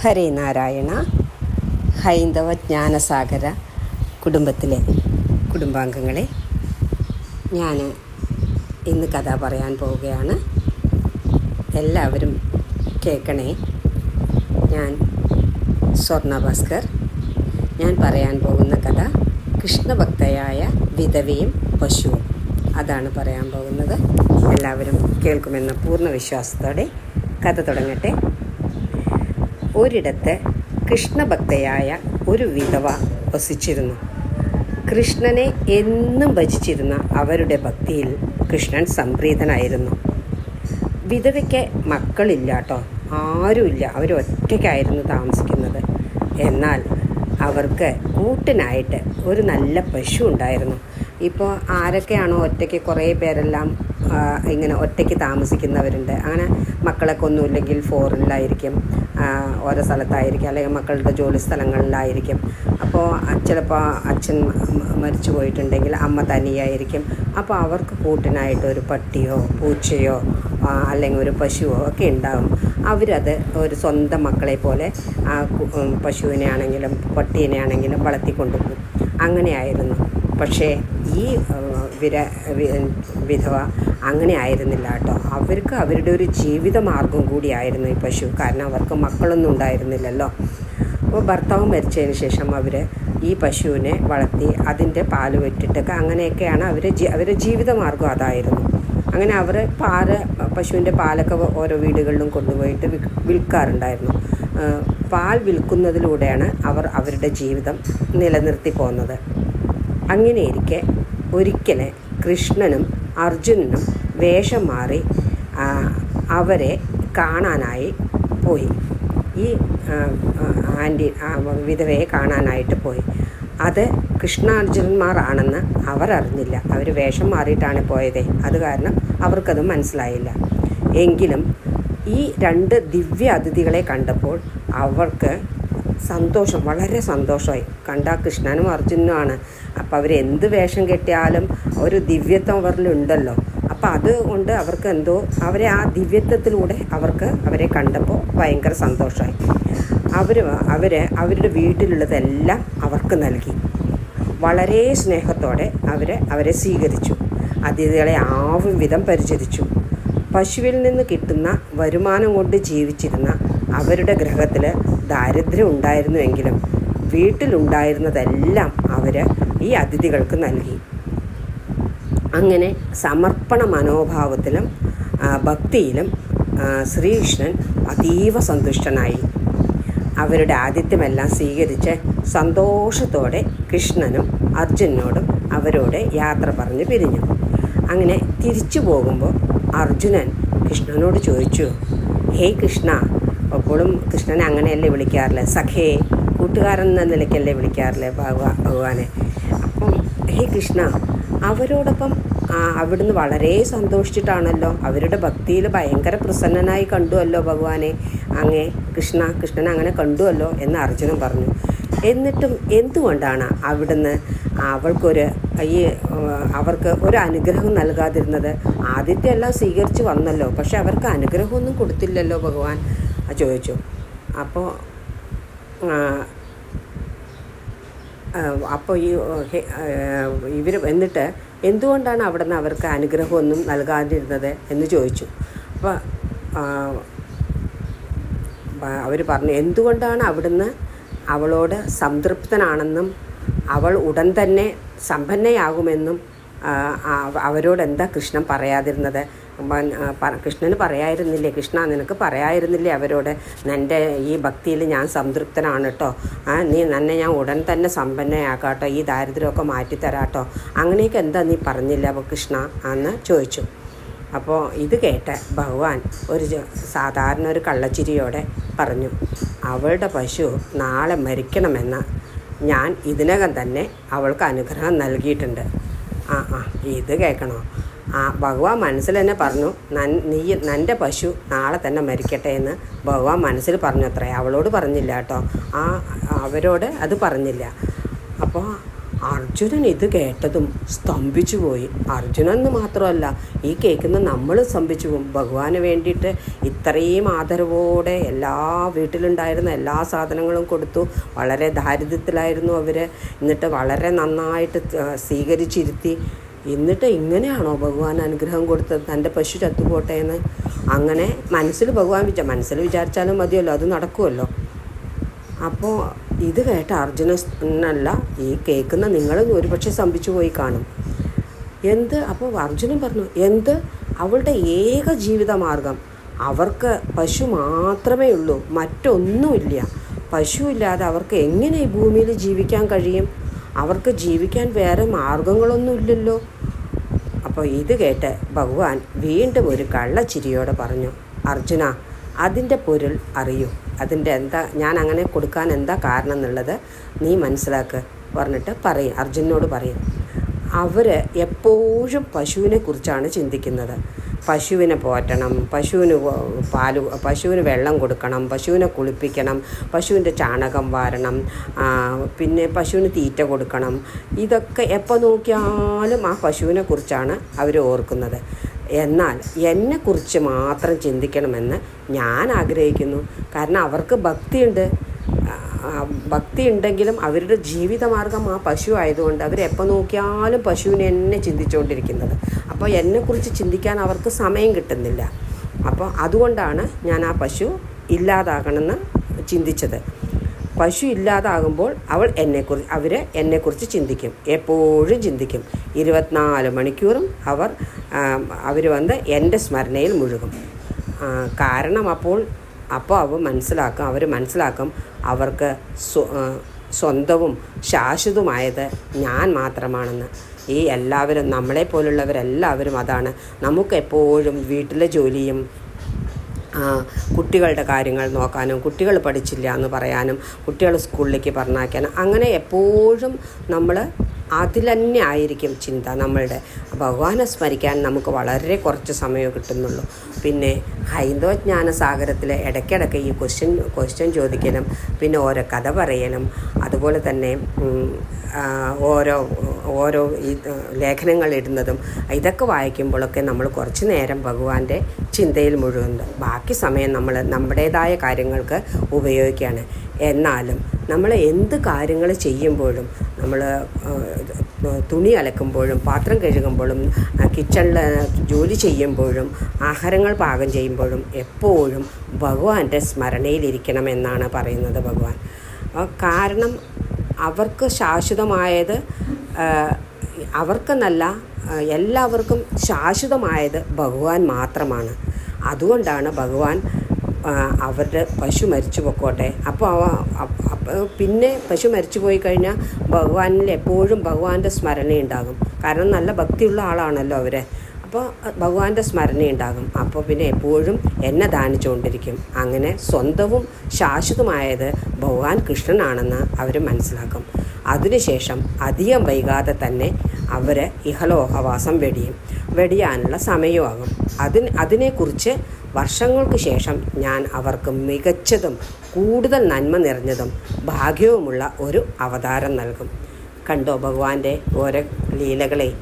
ഹരേ നാരായണ ഹൈന്ദവ ജ്ഞാനസാഗര കുടുംബത്തിലെ കുടുംബാംഗങ്ങളെ ഞാൻ ഇന്ന് കഥ പറയാൻ പോവുകയാണ്. എല്ലാവരും കേൾക്കണേ. ഞാൻ സ്വർണ ഭാസ്കർ ഞാൻ പറയാൻ പോകുന്ന കഥ കൃഷ്ണഭക്തയായ വിധവയും പശുവും. അതാണ് പറയാൻ പോകുന്നത്. എല്ലാവരും കേൾക്കുമെന്ന പൂർണ വിശ്വാസത്തോടെ കഥ തുടങ്ങട്ടെ. ഒരിടത്ത് കൃഷ്ണഭക്തയായ ഒരു വിധവ വസിച്ചിരുന്നു. കൃഷ്ണനെ എന്നും ഭജിച്ചിരുന്ന അവരുടെ ഭക്തിയിൽ കൃഷ്ണൻ സംപ്രീതനായിരുന്നു. വിധവയ്ക്ക് മക്കളില്ല കേട്ടോ ആരുമില്ല. അവരൊറ്റയ്ക്കായിരുന്നു താമസിക്കുന്നത്. എന്നാൽ അവർക്ക് കൂട്ടിനായിട്ട് ഒരു നല്ല പശു ഉണ്ടായിരുന്നു. ഇപ്പോൾ ആരൊക്കെയാണോ ഒറ്റയ്ക്ക് കുറേ പേരെല്ലാം ഇങ്ങനെ ഒറ്റയ്ക്ക് താമസിക്കുന്നവരുണ്ട്. അങ്ങനെ മക്കളൊക്കെ ഒന്നുമില്ലെങ്കിൽ ഫോറിനിലായിരിക്കും ഓരോ സ്ഥലത്തായിരിക്കും അല്ലെങ്കിൽ മക്കളുടെ ജോലി സ്ഥലങ്ങളിലായിരിക്കും. അപ്പോൾ ചിലപ്പോൾ അച്ഛൻ മരിച്ചു പോയിട്ടുണ്ടെങ്കിൽ അമ്മ തനിയായിരിക്കും. അപ്പോൾ അവർക്ക് കൂട്ടിനായിട്ട് ഒരു പട്ടിയോ പൂച്ചയോ അല്ലെങ്കിൽ ഒരു പശുവോ ഒക്കെ ഉണ്ടാകും അവരത് ഒരു സ്വന്തം മക്കളെ പോലെ ആ പശുവിനെ ആണെങ്കിലും പട്ടീനെ ആണെങ്കിലും വളർത്തിക്കൊണ്ടുപോകും. അങ്ങനെയായിരുന്നു. പക്ഷേ ഈ വിര വിധവ അങ്ങനെ ആയിരുന്നില്ല കേട്ടോ. അവർക്ക് അവരുടെ ഒരു ജീവിത മാർഗം കൂടിയായിരുന്നു ഈ പശു. കാരണം അവർക്ക് മക്കളൊന്നും ഉണ്ടായിരുന്നില്ലല്ലോ. അപ്പോൾ ഭർത്താവ് മരിച്ചതിന് ശേഷം അവർ ഈ പശുവിനെ വളർത്തി അതിന്റെ പാൽ വെട്ടിട്ടൊക്കെ അങ്ങനെയൊക്കെയാണ് അവർ അവരുടെ ജീവിത മാർഗം അതായിരുന്നു. അങ്ങനെ അവർ പാൽ പശുവിന്റെ പാലൊക്കെ ഓരോ വീടുകളിലും കൊണ്ടുപോയിട്ട് വിൽക്കാറുണ്ടായിരുന്നു. പാൽ വിൽക്കുന്നതിലൂടെയാണ് അവർ അവരുടെ ജീവിതം നിലനിർത്തി പോകുന്നത്. അങ്ങനെയിരിക്കെ ഒരിക്കലെ കൃഷ്ണനും അർജുനനും വേഷം മാറി അവരെ കാണാനായി പോയി. ഈ ആന്റി വിധവയെ കാണാനായിട്ട് പോയി. അത് കൃഷ്ണാർജുനന്മാരാണെന്ന് അവർ അറിഞ്ഞില്ല. അവർ വേഷം മാറിയിട്ടാണ് പോയതേ. അത് കാരണം അവർക്കത് മനസ്സിലായില്ല. എങ്കിലും ഈ രണ്ട് ദിവ്യ അതിഥികളെ കണ്ടപ്പോൾ അവർക്ക് സന്തോഷം വളരെ സന്തോഷമായി. കണ്ട കൃഷ്ണനും അർജുനനുമാണ് അപ്പോൾ അവർ എന്ത് വേഷം കെട്ടിയാലും ഒരു ദിവ്യത്വം അവരിലുണ്ടല്ലോ. അപ്പോൾ അതുകൊണ്ട് അവർക്ക് എന്തോ അവരെ ആ ദിവ്യത്വത്തിലൂടെ അവർക്ക് അവരെ കണ്ടപ്പോൾ ഭയങ്കര സന്തോഷമായി അവർ അവർ അവരുടെ വീട്ടിലുള്ളതെല്ലാം അവർക്ക് നൽകി. വളരെ സ്നേഹത്തോടെ അവർ അവരെ സ്വീകരിച്ചു. അതിഥികളെ ആവും വിധം പരിചരിച്ചു. പശുവിൽ നിന്ന് കിട്ടുന്ന വരുമാനം കൊണ്ട് ജീവിച്ചിരുന്ന അവരുടെ ഗ്രഹത്തിൽ ദാരിദ്ര്യം ഉണ്ടായിരുന്നുവെങ്കിലും വീട്ടിലുണ്ടായിരുന്നതെല്ലാം അവർ ഈ അതിഥികൾക്ക് നൽകി. അങ്ങനെ സമർപ്പണ മനോഭാവത്തിലും ഭക്തിയിലും ശ്രീകൃഷ്ണൻ അതീവ സന്തുഷ്ടനായി. അവരുടെ ആതിഥ്യമെല്ലാം സ്വീകരിച്ച് സന്തോഷത്തോടെ കൃഷ്ണനും അർജുനോടും അവരോട് യാത്ര പറഞ്ഞ് പിരിഞ്ഞു. അങ്ങനെ തിരിച്ചു പോകുമ്പോൾ അർജുനൻ കൃഷ്ണനോട് ചോദിച്ചു ഹേ കൃഷ്ണ അപ്പോഴും കൃഷ്ണനെ അങ്ങനെയല്ലേ വിളിക്കാറില്ല? സഖേ കൂട്ടുകാരൻ എന്ന നിലയ്ക്കല്ലേ വിളിക്കാറില്ലേ ഭഗവാ ഭഗവാനെ? ഹേ കൃഷ്ണ അവരോടൊപ്പം അവിടുന്ന് വളരെ സന്തോഷിച്ചിട്ടാണല്ലോ. അവരുടെ ഭക്തിയിൽ ഭയങ്കര പ്രസന്നനായി കണ്ടുവല്ലോ ഭഗവാനെ. അങ്ങേ കൃഷ്ണ കൃഷ്ണൻ അങ്ങനെ കണ്ടുവല്ലോ എന്ന് അർജുനൻ പറഞ്ഞു. എന്നിട്ടും എന്തുകൊണ്ടാണ് അവിടുന്ന് അവൾക്കൊരു ഈ അവർക്ക് ഒരു അനുഗ്രഹം നൽകാതിരുന്നത്? ആദ്യത്തെ എല്ലാം സ്വീകരിച്ച് വന്നല്ലോ പക്ഷെ അവർക്ക് അനുഗ്രഹമൊന്നും കൊടുത്തില്ലല്ലോ ഭഗവാൻ. ചോദിച്ചു. അപ്പോൾ അപ്പോൾ ഈ ഇവർ എന്നിട്ട് എന്തുകൊണ്ടാണ് അവിടുന്ന് അവർക്ക് അനുഗ്രഹമൊന്നും നൽകാതിരുന്നത് എന്ന് ചോദിച്ചു. അപ്പോൾ അവർ പറഞ്ഞു എന്തുകൊണ്ടാണ് അവിടുന്ന് അവളോട് സംതൃപ്തനാണെന്നും അവൾ ഉടൻ തന്നെ സമ്പന്നയാകുമെന്നും അവരോട് എന്താ കൃഷ്ണൻ പറയാതിരുന്നത്? കൃഷ്ണന് പറയായിരുന്നില്ലേ? കൃഷ്ണ നിനക്ക് പറയായിരുന്നില്ലേ അവരോട്? എന്റെ ഈ ഭക്തിയിൽ ഞാൻ സംതൃപ്തനാണ് കേട്ടോ നീ നന്നെ ഞാൻ ഉടൻ തന്നെ സമ്പന്നയാക്കാട്ടോ. ഈ ദാരിദ്ര്യമൊക്കെ മാറ്റിത്തരാട്ടോ. അങ്ങനെയൊക്കെ എന്താ നീ പറഞ്ഞില്ല കൃഷ്ണ? എന്ന് ചോദിച്ചു. അപ്പോൾ ഇത് കേട്ട ഭഗവാൻ ഒരു സാധാരണ ഒരു കള്ളച്ചിരിയോടെ പറഞ്ഞു. അവളുടെ പശു നാളെ മരിക്കണമെന്ന് ഞാൻ ഇതിനകം തന്നെ അവൾക്ക് അനുഗ്രഹം നൽകിയിട്ടുണ്ട്. ആ ആ ഇത് കേൾക്കണോ? ആ ഭഗവാൻ മനസ്സിൽ തന്നെ പറഞ്ഞു നൻ നീ നിന്റെ പശു നാളെ തന്നെ മരിക്കട്ടെ എന്ന് ഭഗവാൻ മനസ്സിൽ പറഞ്ഞു അത്രേ. അവളോട് പറഞ്ഞില്ല കേട്ടോ. ആ അവരോട് അത് പറഞ്ഞില്ല. അപ്പോൾ അർജുനൻ ഇത് കേട്ടതും സ്തംഭിച്ചു പോയി. അർജുനൻ എന്ന് മാത്രമല്ല ഈ കേൾക്കുന്ന നമ്മൾ സ്തംഭിച്ചു പോകും ഭഗവാന് വേണ്ടിയിട്ട് ഇത്രയും ആദരവോടെ എല്ലാ വീട്ടിലുണ്ടായിരുന്ന എല്ലാ സാധനങ്ങളും കൊടുത്തു. വളരെ ദാരിദ്ര്യത്തിലായിരുന്നു അവർ എന്നിട്ട് വളരെ നന്നായിട്ട് സ്വീകരിച്ചിരുത്തി. എന്നിട്ട് ഇങ്ങനെയാണോ ഭഗവാൻ അനുഗ്രഹം കൊടുത്തത്? തന്റെ പശു ചത്തുപോട്ടെ എന്ന് അങ്ങനെ മനസ്സിൽ ഭഗവാൻ വിചാ മനസ്സിൽ വിചാരിച്ചാലും മതിയല്ലോ അത് നടക്കുമല്ലോ അപ്പോൾ ഇത് കേട്ട അർജുനനല്ല ഈ കേൾക്കുന്ന നിങ്ങൾ ഒരുപക്ഷെ സ്തംഭിച്ചു പോയി കാണും. എന്ത്? അപ്പോൾ അർജുനൻ പറഞ്ഞു എന്ത്? അവളുടെ ഏക ജീവിത മാർഗം അവർക്ക് പശു മാത്രമേ ഉള്ളൂ മറ്റൊന്നുമില്ല. പശുവില്ലാതെ അവർക്ക് എങ്ങനെ ഈ ഭൂമിയിൽ ജീവിക്കാൻ കഴിയും? അവർക്ക് ജീവിക്കാൻ വേറെ മാർഗങ്ങളൊന്നുമില്ലല്ലോ അപ്പോൾ ഇത് കേട്ട് ഭഗവാൻ വീണ്ടും ഒരു കള്ളച്ചിരിയോടെ പറഞ്ഞു അർജുന അതിന്റെ പൊരുൾ അറിയൂ. അതിന്റെ എന്താ ഞാൻ അങ്ങനെ കൊടുക്കാൻ എന്താ കാരണം എന്നുള്ളത് നീ മനസ്സിലാക്ക് പറഞ്ഞിട്ട് പറയും അർജുനോട് പറയും. അവർ എപ്പോഴും പശുവിനെ കുറിച്ചാണ് ചിന്തിക്കുന്നത്. പശുവിനെ പോറ്റണം പശുവിന് പാൽ പശുവിന് വെള്ളം കൊടുക്കണം പശുവിനെ കുളിപ്പിക്കണം പശുവിന്റെ ചാണകം വാരണം പിന്നെ പശുവിന് തീറ്റ കൊടുക്കണം. ഇതൊക്കെ എപ്പോൾ നോക്കിയാലും ആ പശുവിനെ കുറിച്ചാണ് അവർ ഓർക്കുന്നത്. എന്നാൽ എന്നെക്കുറിച്ച് മാത്രം ചിന്തിക്കണമെന്ന് ഞാൻ ആഗ്രഹിക്കുന്നു. കാരണം അവർക്ക് ഭക്തിയുണ്ട്. ഭക്തി ഉണ്ടെങ്കിലും അവരുടെ ജീവിതമാർഗം ആ പശു ആയതുകൊണ്ട് അവരെപ്പോൾ നോക്കിയാലും പശുവിനെ എന്നെ ചിന്തിച്ചുകൊണ്ടിരിക്കുന്നത് അപ്പോൾ എന്നെക്കുറിച്ച് ചിന്തിക്കാൻ അവർക്ക് സമയം കിട്ടുന്നില്ല. അപ്പോൾ അതുകൊണ്ടാണ് ഞാൻ ആ പശു ഇല്ലാതാകണമെന്ന് ചിന്തിച്ചത്. പശു ഇല്ലാതാകുമ്പോൾ അവൾ എന്നെക്കുറിച്ച് അവർ എന്നെക്കുറിച്ച് ചിന്തിക്കും. എപ്പോഴും ചിന്തിക്കും. ഇരുപത്തിനാല് മണിക്കൂറും അവർ അവർ വന്ന് എന്റെ സ്മരണയിൽ മുഴുകും. കാരണം അപ്പോൾ അപ്പോൾ അവ മനസ്സിലാക്കും അവർ മനസ്സിലാക്കും അവർക്ക് സ്വന്തവും ശാശ്വതമായത് ഞാൻ മാത്രമാണെന്ന്. ഈ എല്ലാവരും നമ്മളെ പോലുള്ളവരെല്ലാവരും അതാണ്. നമുക്കെപ്പോഴും വീട്ടിലെ ജോലിയും കുട്ടികളുടെ കാര്യങ്ങൾ നോക്കാനും കുട്ടികൾ പഠിച്ചില്ല എന്ന് പറയാനും കുട്ടികൾ സ്കൂളിലേക്ക് പറഞ്ഞയക്കാനും അങ്ങനെ എപ്പോഴും നമ്മൾ അതിൽ തന്നെ ആയിരിക്കും ചിന്ത നമ്മളുടെ. ഭഗവാനെ സ്മരിക്കാൻ നമുക്ക് വളരെ കുറച്ച് സമയമേ കിട്ടുന്നുള്ളൂ. പിന്നെ ഹൈന്ദവ ജ്ഞാനസാഗരത്തിൽ ഇടയ്ക്കിടയ്ക്ക് ഈ ക്വസ്റ്റ്യൻ ക്വസ്റ്റ്യൻ ചോദിക്കലും പിന്നെ ഓരോ കഥ പറയലും അതുപോലെ തന്നെ ഓരോ ഓരോ ഈ ലേഖനങ്ങൾ ഇടുന്നതും ഇതൊക്കെ വായിക്കുമ്പോഴൊക്കെ നമ്മൾ കുറച്ച് നേരം ഭഗവാന്റെ ചിന്തയിൽ മുഴുകുന്നത് ബാക്കി സമയം നമ്മൾ നമ്മുടേതായ കാര്യങ്ങൾക്ക് ഉപയോഗിക്കുകയാണ്. എന്നാലും നമ്മൾ എന്ത് കാര്യങ്ങൾ ചെയ്യുമ്പോഴും നമ്മൾ തുണി അലക്കുമ്പോഴും പാത്രം കഴുകുമ്പോഴും കിച്ചണിൽ ജോലി ചെയ്യുമ്പോഴും ആഹാരങ്ങൾ പാകം ചെയ്യുമ്പോഴും എപ്പോഴും ഭഗവാന്റെ സ്മരണയിലിരിക്കണം എന്നാണ് പറയുന്നത് ഭഗവാൻ. കാരണം അവർക്ക് ശാശ്വതമായത് അവർക്കെന്നല്ല എല്ലാവർക്കും ശാശ്വതമായത് ഭഗവാൻ മാത്രമാണ്. അതുകൊണ്ടാണ് ഭഗവാൻ അവരുടെ പശു മരിച്ചു പൊക്കോട്ടെ. അപ്പോൾ പിന്നെ പശു മരിച്ചു പോയി കഴിഞ്ഞാൽ ഭഗവാനിൽ എപ്പോഴും ഭഗവാന്റെ സ്മരണയുണ്ടാകും. കാരണം നല്ല ഭക്തിയുള്ള ആളാണല്ലോ അവരെ. അപ്പോൾ ഭഗവാന്റെ സ്മരണയുണ്ടാകും അപ്പോൾ പിന്നെ എപ്പോഴും എന്നെ ദാനിച്ചുകൊണ്ടിരിക്കും. അങ്ങനെ സ്വന്തവും ശാശ്വതമായത് ഭഗവാൻ കൃഷ്ണനാണെന്ന് അവർ മനസ്സിലാക്കും. അതിനുശേഷം അധികം വൈകാതെ തന്നെ അവർ ഇഹലോഹവാസം വെടിയും. വെടിയാനുള്ള സമയമാകും. അതിന് അതിനെക്കുറിച്ച് വർഷങ്ങൾക്ക് ശേഷം ഞാൻ അവർക്ക് മികച്ചതും കൂടുതൽ നന്മ നിറഞ്ഞതും ഭാഗ്യവുമുള്ള ഒരു അവതാരം നൽകും. കണ്ടോ ഭഗവാന്റെ ഓരോ ലീലകളെ?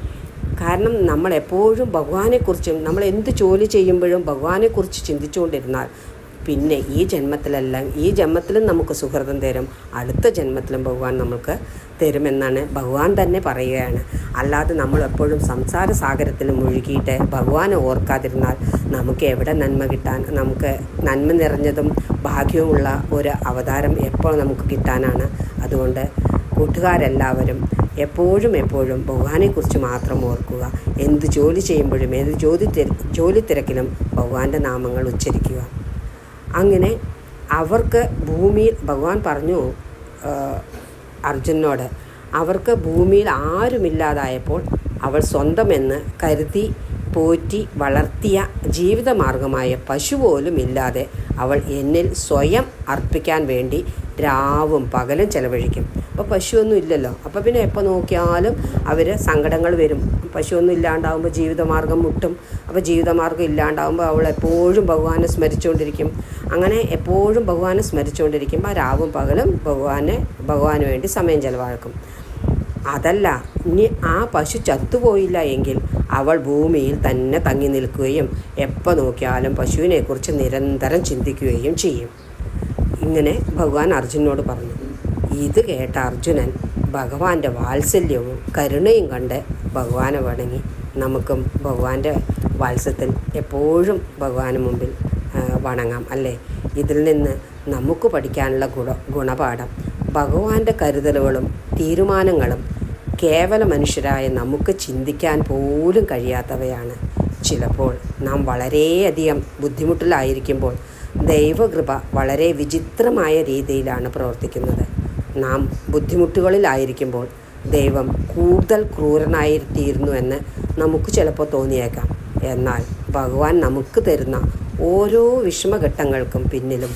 കാരണം നമ്മൾ എപ്പോഴും ഭഗവാനെക്കുറിച്ചും നമ്മൾ എന്ത് ജോലി ചെയ്യുമ്പോഴും ഭഗവാനെക്കുറിച്ച് ചിന്തിച്ചുകൊണ്ടിരുന്നാൽ പിന്നെ ഈ ജന്മത്തിലെല്ലാം ഈ ജന്മത്തിലും നമുക്ക് സുഹൃതം തരും. അടുത്ത ജന്മത്തിലും ഭഗവാൻ നമുക്ക് തരുമെന്നാണ് ഭഗവാൻ തന്നെ പറയുകയാണ്. അല്ലാതെ നമ്മൾ എപ്പോഴും സംസാര സാഗരത്തിൽ മുഴുകിയിട്ട് ഭഗവാനെ ഓർക്കാതിരുന്നാൽ നമുക്ക് എവിടെ നന്മ കിട്ടാൻ നമുക്ക് നന്മ നിറഞ്ഞതും ഭാഗ്യവുമുള്ള ഒരു അവതാരം എപ്പോൾ നമുക്ക് കിട്ടാനാണ്. അതുകൊണ്ട് കൂട്ടുകാരെല്ലാവരും എപ്പോഴും എപ്പോഴും ഭഗവാനെക്കുറിച്ച് മാത്രം ഓർക്കുക. എന്ത് ജോലി ചെയ്യുമ്പോഴും ഏത് ജോലി ജോലി തിരക്കിലും ഭഗവാന്റെ നാമങ്ങൾ ഉച്ചരിക്കുക. അങ്ങനെ അവർക്ക് ഭൂമിയിൽ ഭഗവാൻ പറഞ്ഞു അർജുനോട് അവർക്ക് ഭൂമിയിൽ ആരുമില്ലാതായപ്പോൾ അവൾ സ്വന്തമെന്ന് കരുതി പോറ്റി വളർത്തിയ ജീവിതമാർഗമായ പശു പോലും ഇല്ലാതെ അവൾ എന്നിൽ സ്വയം അർപ്പിക്കാൻ വേണ്ടി രാവും പകലും ചെലവഴിക്കും. അപ്പോൾ പശുവൊന്നും ഇല്ലല്ലോ. അപ്പോൾ പിന്നെ എപ്പോൾ നോക്കിയാലും അവർ സങ്കടങ്ങൾ വരും. പശുവൊന്നും ഇല്ലാണ്ടാവുമ്പോൾ ജീവിതമാർഗം മുട്ടും. അപ്പോൾ ജീവിതമാർഗം ഇല്ലാണ്ടാവുമ്പോൾ അവൾ എപ്പോഴും ഭഗവാനെ സ്മരിച്ചുകൊണ്ടിരിക്കും അങ്ങനെ എപ്പോഴും ഭഗവാനെ സ്മരിച്ചുകൊണ്ടിരിക്കുമ്പോൾ രാവും പകലും ഭഗവാനെ ഭഗവാന് വേണ്ടി സമയം ചെലവാക്കും. അതല്ല ഇനി ആ പശു ചത്തുപോയില്ല എങ്കിൽ അവൾ ഭൂമിയിൽ തന്നെ തങ്ങി നിൽക്കുകയും എപ്പോൾ നോക്കിയാലും പശുവിനെക്കുറിച്ച് നിരന്തരം ചിന്തിക്കുകയും ചെയ്യും. ഇങ്ങനെ ഭഗവാൻ അർജുനോട് പറഞ്ഞു. ഇത് കേട്ട അർജുനൻ ഭഗവാന്റെ വാത്സല്യവും കരുണയും കണ്ട് ഭഗവാനെ വണങ്ങി. നമുക്കും ഭഗവാന്റെ വാത്സത്തിൽ എപ്പോഴും ഭഗവാന് മുമ്പിൽ വണങ്ങാം അല്ലേ? ഇതിൽ നിന്ന് നമുക്ക് പഠിക്കാനുള്ള ഗുണ ഗുണപാഠം ഭഗവാന്റെ കരുതലുകളും തീരുമാനങ്ങളും കേവല മനുഷ്യരായ നമുക്ക് ചിന്തിക്കാൻ പോലും കഴിയാത്തവയാണ്. ചിലപ്പോൾ നാം വളരെയധികം ബുദ്ധിമുട്ടിലായിരിക്കുമ്പോൾ ദൈവകൃപ വളരെ വിചിത്രമായ രീതിയിലാണ് പ്രവർത്തിക്കുന്നത്. നാം ബുദ്ധിമുട്ടുകളിലായിരിക്കുമ്പോൾ ദൈവം കൂടുതൽ ക്രൂരനായിത്തീരുന്നു എന്ന് നമുക്ക് ചിലപ്പോൾ തോന്നിയേക്കാം. എന്നാൽ ഭഗവാൻ നമുക്ക് തരുന്ന ഓരോ വിഷമഘട്ടങ്ങൾക്കും പിന്നിലും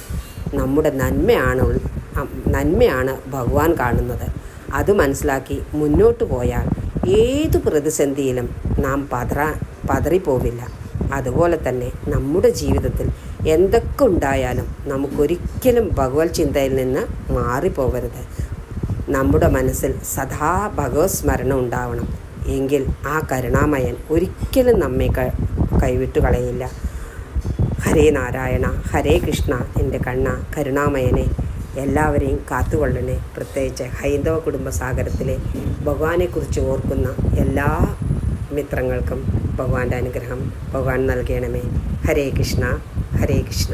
നമ്മുടെ നന്മയാണ് നന്മയാണ് ഭഗവാൻ കാണുന്നത്. അത് മനസ്സിലാക്കി മുന്നോട്ട് പോയാൽ ഏതു പ്രതിസന്ധിയിലും നാം പതറ പതറിപ്പോവില്ല. അതുപോലെ തന്നെ നമ്മുടെ ജീവിതത്തിൽ എന്തൊക്കെ ഉണ്ടായാലും നമുക്കൊരിക്കലും ഭഗവത് ചിന്തയിൽ നിന്ന് മാറിപ്പോകരുത്. നമ്മുടെ മനസ്സിൽ സദാ ഭഗവത് സ്മരണ ഉണ്ടാവണം. എങ്കിൽ ആ കരുണാമയൻ ഒരിക്കലും നമ്മെ കൈവിട്ടു കളയില്ല. ഹരേ നാരായണ ഹരേ കൃഷ്ണ എന്റെ കണ്ണ കരുണാമയനെ എല്ലാവരെയും കാത്തുകൊള്ളണേ. പ്രത്യേകിച്ച് ഹൈന്ദവ കുടുംബസാഗരത്തിലെ ഭഗവാനെക്കുറിച്ച് ഓർക്കുന്ന എല്ലാ മിത്രങ്ങൾക്കും ഭഗവാന്റെ അനുഗ്രഹം. ഭഗവാൻ നൽകണമേ. ഹരേ കൃഷ്ണ. ഹരേ കൃഷ്ണ.